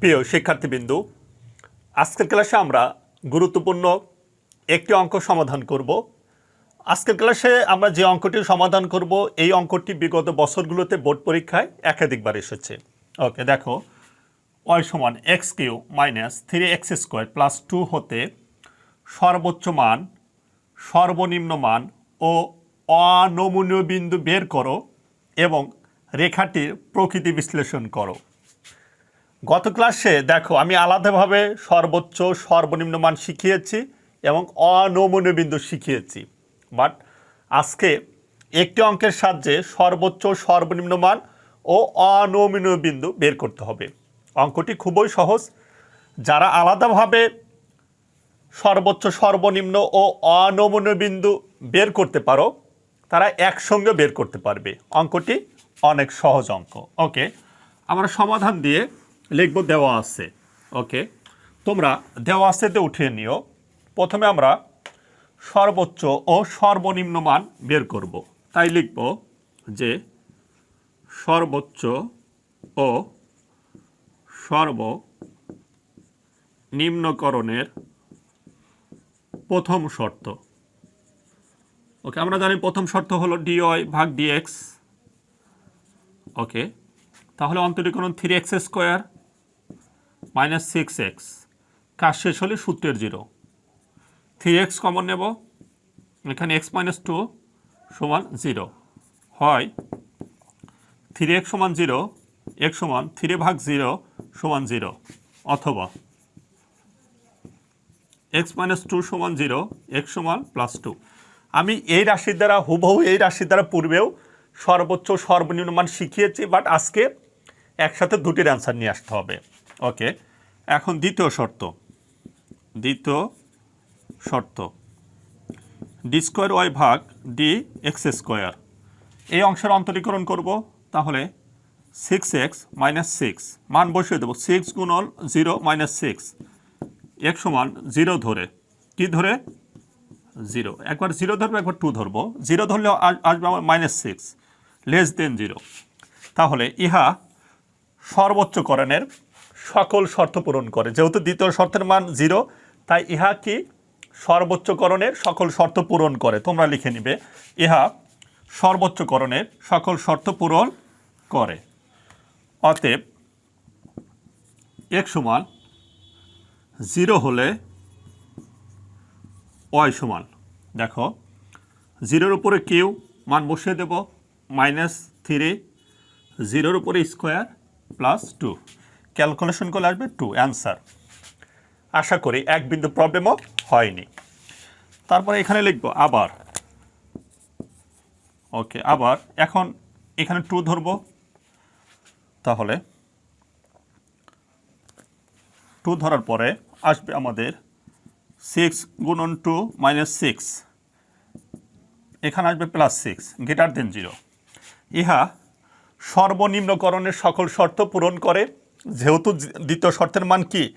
প্রিয় শিক্ষার্থীবৃন্দু, আজকের ক্লাসে আমরা গুরুত্বপূর্ণ একটি অঙ্ক সমাধান করব। আজকের ক্লাসে আমরা যে অঙ্কটি সমাধান করব, এই অঙ্কটি বিগত বছরগুলোতে বোর্ড পরীক্ষায় একাধিকবার এসেছে। ওকে, দেখো ওয়াই সমান X cube minus three X square plus two হতে সর্বোচ্চ মান, সর্বনিম্ন মান ও অনমনীয় বিন্দু বের করো এবং রেখাটির প্রকৃতি বিশ্লেষণ করো। গত ক্লাসে দেখো, আমি আলাদাভাবে সর্বোচ্চ, সর্বনিম্ন মান শিখিয়েছি এবং অনমনীয় বিন্দু শিখিয়েছি। বাট আজকে একটি অঙ্কের সাহায্যে সর্বোচ্চ, সর্বনিম্ন মান ও অনমনীয় বিন্দু বের করতে হবে। অঙ্কটি খুবই সহজ। যারা আলাদাভাবে সর্বোচ্চ, সর্বনিম্ন ও অনমনীয় বিন্দু বের করতে পারো, তারা একসঙ্গে বের করতে পারবে। অঙ্কটি অনেক সহজ অঙ্ক। ওকে আমরা সমাধান দিয়ে লিখব দেওয়া আছে। ওকে তোমরা দেওয়া আছেতে উঠিয়ে নিও। প্রথমে আমরা সর্বোচ্চ ও সর্বনিম্ন মান বের করব। তাই লিখব যে সর্বোচ্চ ও সর্বনিম্নকরণের প্রথম শর্ত। ওকে আমরা জানি প্রথম শর্ত হলো ডিওয়াই ভাগ ডিএক্স ওকে তাহলে অন্তরীকরণ three X square minus six X. কাজ শেষ হলে সূত্রের জিরো। থ্রি এক্স কমন নেব। এখানে এক্স মাইনাস টু সমান জিরো। হয় থ্রি এক্স সমান জিরো, এক্স সমান থ্রি ভাগ জিরো সমান জিরো। অথবা এক্স মাইনাস টু সমান জিরো, এক্স সমান প্লাস টু। আমি এই রাশির দ্বারা, হুবহু এই রাশির দ্বারা পূর্বেও সর্বোচ্চ, সর্বনিম্ন মান শিখিয়েছি, বাট আজকে একসাথে দুটির অ্যান্সার নিয়ে আসতে হবে। ওকে? এখন দ্বিতীয় শর্ত। দ্বিতীয় শর্ত। ডি স্কোয়ার ওয়াই ভাগ ডি এক্স স্কোয়ার। এই অংশের অন্তরীকরণ করব, তাহলে সিক্স এক্স মাইনাস সিক্স মান বসিয়ে দেবো সিক্স গুণল জিরো মাইনাস সিক্স এক সমান জিরো ধরে। কি ধরে? জিরো একবার জিরো ধরবো, একবার টু ধরবো। জিরো ধরলে আস- আসবে আমার minus six less than zero তাহলে ইহা সর্বোচ্চকরণের সকল শর্ত পূরণ করে। যেহেতু দ্বিতীয় শর্তের মান জিরো, তাই ইহা কি? সর্বোচ্চকরণের সকল শর্ত পূরণ করে। তোমরা লিখে নিবে, ইহা সর্বোচ্চকরণের সকল শর্ত পূরণ করে। অতএব এক সমান জিরো হলে ওয়াই সমান, দেখো, জিরোর উপরে কিউ মান বসিয়ে দেব, মাইনাস থ্রি, জিরোর উপরে স্কোয়ার প্লাস টু। ক্যালকুলেশন করলে আসবে টু অ্যান্সার আশা করি এক বিন্দু প্রবলেমও হয়নি। তারপরে এখানে লিখব আবার। ওকে আবার এখন এখানে টু ধরবো। তাহলে টু ধরার পরে আসবে আমাদের সিক্স গুণন টু মাইনাস সিক্স এখানে আসবে plus six greater than zero ইহা সর্বনিম্নকরণের সকল শর্ত পূরণ করে যেহেতু দ্বিতীয় শর্তের মান কি?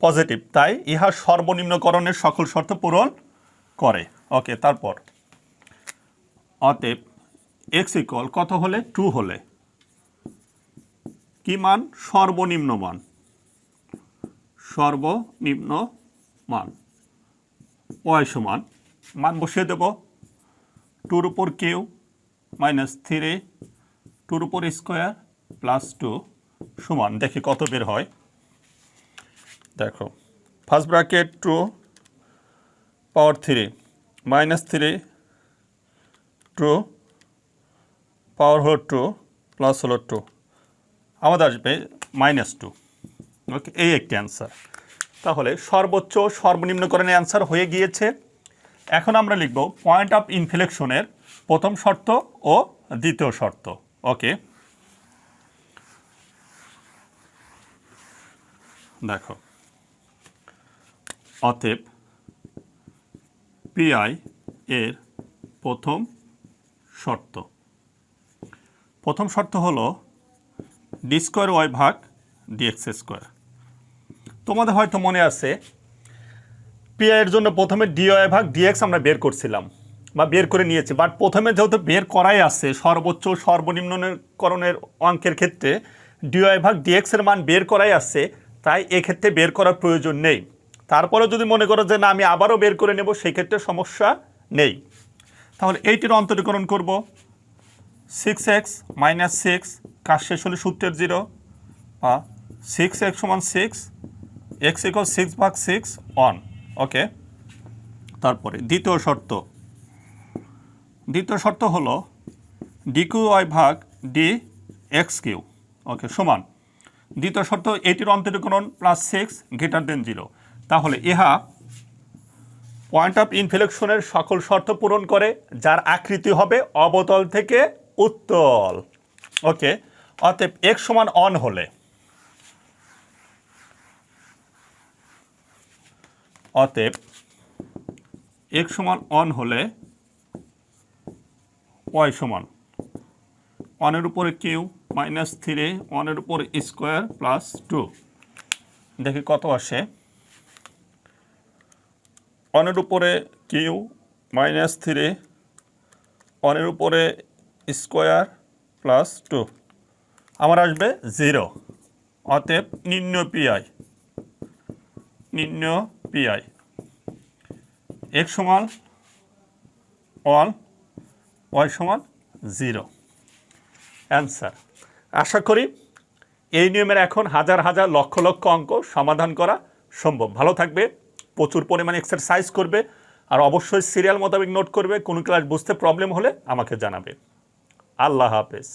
পজিটিভ তাই ইহা সর্বনিম্নকরণের সকল শর্ত পূরণ করে। ওকে তারপর। অতএব এক্স ইকল কত হলে? টু হলে। কি মান? সর্বনিম্ন মান। সর্বনিম্ন মান। ওয়াই সমান। মান বসিয়ে দেব। টুর উপর কিউ মাইনাস থ্রি টুর উপর স্কোয়ার প্লাস টু সমান, দেখি কত বের হয়। দেখো first bracket two power three minus three two power হলো টু প্লাস হলো টু আমাদের আসবে মাইনাস টু ওকে এই একটি অ্যান্সার তাহলে সর্বোচ্চ সর্বনিম্নকরণের অ্যান্সার হয়ে গিয়েছে। এখন আমরা লিখব পয়েন্ট অফ ইনফ্লেকশনের প্রথম শর্ত ও দ্বিতীয় শর্ত। ওকে দেখো। অতএব পিআই এর প্রথম শর্ত। প্রথম শর্ত হলো ডি স্কোয়ার ওয়াই ভাগ ডিএক্স স্কোয়ার তোমাদের হয়তো মনে আছে পিআই এর জন্য প্রথমে ডিওয়াই ভাগ ডিএক্স আমরা বের করছিলাম বা বের করে নিয়েছি। বাট প্রথমে যেহেতু বের করাই আছে, সর্বোচ্চ সর্বনিম্নকরণের অঙ্কের ক্ষেত্রে ডিওয়াই ভাগ ডিএক্স এর মান বের করাই আছে তাই এক্ষেত্রে বের করার প্রয়োজন নেই। তারপরে যদি মনে করো যে না, আমি আবারও বের করে নেব সেই ক্ষেত্রে সমস্যা নেই। তাহলে এইটির অন্তরীকরণ করব। সিক্স এক্স মাইনাস সিক্স কাজ শেষ হলে সূত্রের জিরো বা সিক্স এক্স সমান সিক্স এক্স ইকল সিক্স ভাগ সিক্স ওয়ান ওকে তারপরে দ্বিতীয় শর্ত। দ্বিতীয় শর্ত হলো ডি কিউ ওয়াই ভাগ ডি এক্স কিউ ওকে সমান। দ্বিতীয় শর্ত, এটির অন্তরীকরণ plus six greater than zero তাহলে ইহা পয়েন্ট অফ ইনফ্লেকশনের সকল শর্ত পূরণ করে, যার আকৃতি হবে অবতল থেকে উত্তল। ওকে অতএব এক সমান অন হলে, অতএব এক সমান অন হলে ওয়াই সমান ওয়ানের উপরে কিউ মাইনাস থ্রি ওয়ানের উপরে স্কোয়ার প্লাস টু। দেখি কত আসে। ওয়ানের উপরে কিউ মাইনাস থ্রি, ওয়ানের উপরে স্কোয়ার প্লাস টু। আমার আসবে জিরো। অতএব নিম্ন পিআই নিম্ন পিআই এক সমান ওয়ান, ওয়াই সমান জিরো। অ্যান্সার। আশা করি এই নিয়মের এখন হাজার হাজার লক্ষ লক্ষ অঙ্ক সমাধান করা সম্ভব। ভালো থাকবে, প্রচুর পরিমাণে এক্সারসাইজ করবে, আর অবশ্যই সিরিয়াল মোতাবেক নোট করবে, কোনো ক্লাস বুঝতে প্রবলেম হলে আমাকে জানাবে। আল্লাহ হাফেজ।